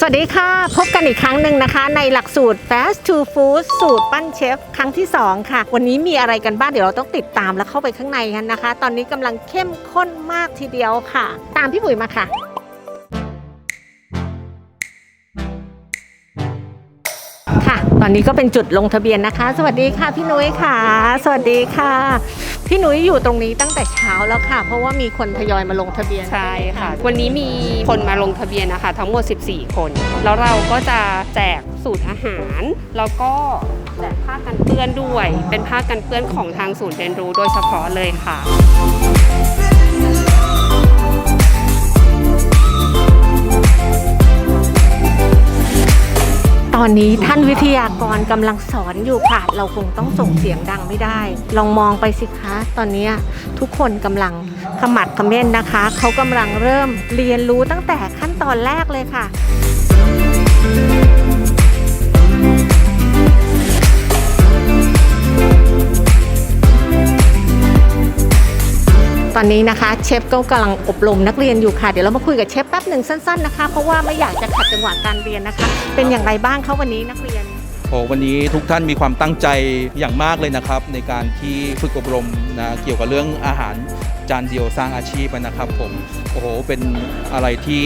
สวัสดีค่ะ พบกันอีกครั้งหนึ่งนะคะ ในหลักสูตร Fast to Food สูตรปั้นเชฟ ครั้งที่ 2 ค่ะ วันนี้มีอะไรกันบ้างเดี๋ยวเราต้องติดตามแล้วเข้าไปข้างในกันนะคะ ตอนนี้กำลังเข้มข้นมากทีเดียวค่ะ ตามพี่ปุ๋ยมาค่ะ ตอนนี้ก็เป็นจุดลงทะเบียนนะคะ สวัสดีค่ะพี่นุ้ยค่ะ สวัสดีค่ะ พี่นุ้ยอยู่ตรงนี้ตั้งแต่เช้าแล้วค่ะ เพราะว่ามีคนทยอยมาลงทะเบียน ใช่ค่ะ วันนี้มีคนมาลงทะเบียนนะคะ ทั้งหมด 14 คน แล้วเราก็จะแจกสูตรอาหาร แล้วก็แจกผ้ากันเปื้อนด้วย เป็นผ้ากันเปื้อนของทางศูนย์เรียนรู้โดยเฉพาะเลยค่ะ ตอนนี้ท่านวิทยากรกำลังสอนอยู่ค่ะ เราคงต้องส่งเสียงดังไม่ได้ ลองมองไปสิคะ ตอนนี้ทุกคนกำลังขมัดขม้นนะคะ เขากำลังเริ่มเรียนรู้ตั้งแต่ขั้นตอนแรกเลยค่ะ อนนี้นะคะเชฟก็กำลังอบรมนักเรียนอยู่ค่ะ เดี๋ยวเรามาคุยกับเชฟแป๊บหนึ่งสั้นๆนะคะ เพราะว่าไม่อยากจะขัดจังหวะการเรียนนะคะ เป็นอย่างไรบ้างคะวันนี้นักเรียน โอ้วันนี้ทุกท่านมีความตั้งใจอย่างมากเลยนะครับ ในการที่ฝึกอบรมนะเกี่ยวกับเรื่องอาหาร จานเดียวสร้างอาชีพนะครับผมโอ้โหเป็นอะไรที่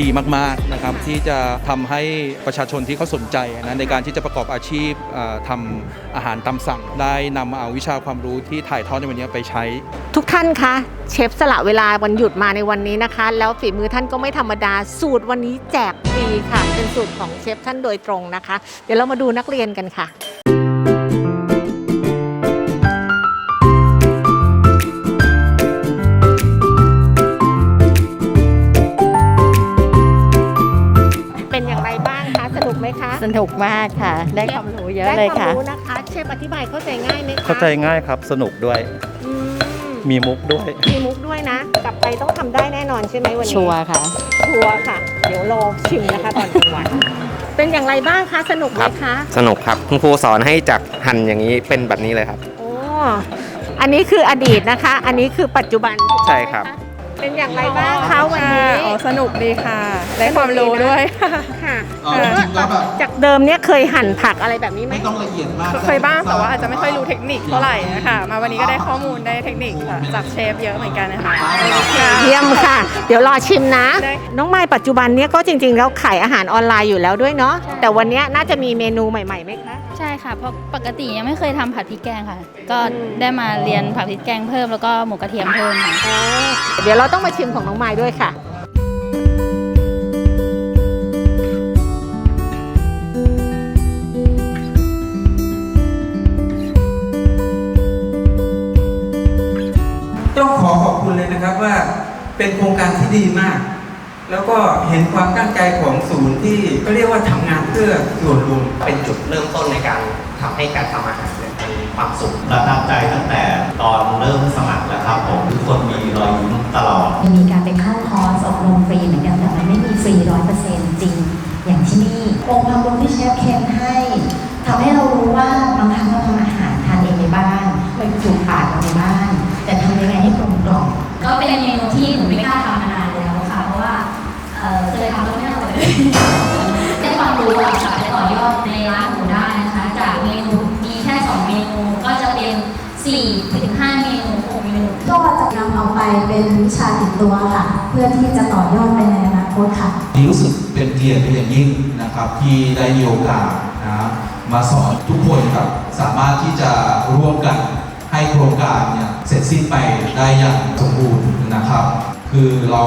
ดีมากๆนะครับที่จะทำให้ประชาชนที่เขาสนใจนะในการที่จะประกอบอาชีพอ่าทำอาหารตามสั่ง ได้นำเอาวิชาความรู้ที่ถ่ายทอดในวันนี้ไปใช้ ทุกท่านคะเชฟสละเวลาวันหยุดมาในวันนี้นะคะ แล้วฝีมือท่านก็ไม่ธรรมดาสูตรวันนี้แจกฟรีค่ะ เป็นสูตรของเชฟท่านโดยตรงนะคะ เดี๋ยวเรามาดูนักเรียนกันค่ะ นุกไหมคะสนุกมากค่ะ ได้ความรู้เยอะเลยได้คค่ะวามรู้นะคะ เชฟอธิบายเข้าใจง่ายไหมคะเข้าใจง่ายครับสนุกด้วย อืมมีมุกด้วย มีมุกด้วยนะ กลับไปต้องทำได้แน่นอนใช่ไหมวันนี้ ชัวร์ค่ะชัวร์ค่ะ เดี๋ยวรอชิมนะคะตอนกลางวัน เป็นอย่างไรบ้างคะ สนุกไหมคะ สนุกครับ คุณครูสอนให้จากหั่นอย่างนี้เป็นแบบนี้เลยครับ โอ้ อันนี้คืออดีตนะคะ อันนี้คือปัจจุบันถูกต้องไหมะใช่ครับ เป็นอย่างไรบ้างคะวันนี้ อ๋อสนุกดีค่ะ ได้ความรู้ด้วยค่ะอ๋อแล้วก็จริงๆแล้วแบบ จากเดิมเนี่ยเคยหั่นผักอะไรแบบนี้ไหม ไม่ต้องละเอียดมากเคยบ้างแต่ว่าอาจจะไม่ค่อยรู้เทคนิคเท่าไหร่นะคะมาวันนี้ก็ได้ข้อมูลได้เทคนิคค่ะจากเชฟเยอะเหมือนกันนะคะเยี่ยมค่ะ เดี๋ยวรอชิมนะ ได้ น้องไม้ปัจจุบันเนี้ยก็จริงๆ แล้วขายอาหารออนไลน์อยู่แล้วด้วยเนาะ แต่วันเนี้ยน่าจะมีเมนูใหม่ๆไหมคะ ใช่ค่ะ เพราะปกติยังไม่เคยทำผัดพริกแกงค่ะ ก็ได้มาเรียนผัดพริกแกงเพิ่มแล้วก็หมูกระเทียมเพิ่มค่ะ เดี๋ยวเราต้องมาชิมของน้องไม้ด้วยค่ะ ต้องขอขอบคุณเลยนะครับว่าเป็นโครงการที่ดีมาก แล้วก็เห็นความตั้งใจของศูนย์ที่ก็เรียกว่าทำงานเพื่อส่วนรวมเป็นจุดเริ่มต้นในการทำให้การทำอาหารเนี่ยมีความสุขประทับใจตั้งแต่ตอนเริ่มสมัครแล้วครับผมทุกคนมีรอยยิ้มตลอดมีการไปเข้าคอร์สอบรมฟรีเหมือนกันแต่มันไม่มีฟรีร้อยเปอร์เซ็นต์จริง อย่างที่นี่องค์ความรู้ที่เชฟเคนให้ทำให้เรารู้ว่าบางครั้งเราทำอาหาร ได้ความรู้อะค่ะไปต่อยอดในร้านหนูได้นะคะ จากเมนูมีแค่สองเมนูก็จะเป็น4ถึง5เมนู6เมนู ก็จะนำเอาไปเป็นวิชาติดตัวค่ะ เพื่อที่จะต่อยอดไปในอนาคตค่ะ รู้สึกเป็นเกียรติเป็นอย่างยิ่งนะครับ ที่ได้มีโอกาสนะมาสอนทุกคนครับสามารถที่จะร่วมกันให้โครงการเนี่ยเสร็จสิ้นไปได้อย่างสมบูรณ์นะครับ คือเรา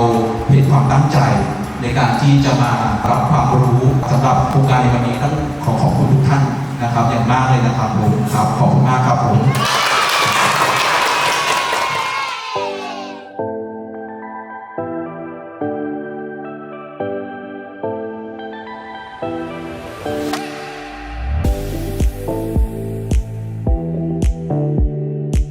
เห็นความตั้งใจ ในการที่จะมารับความรู้สำหรับโครงการในวันนี้ต้องขอขอบคุณทุกท่านนะครับ อย่างมากเลยนะครับผมครับ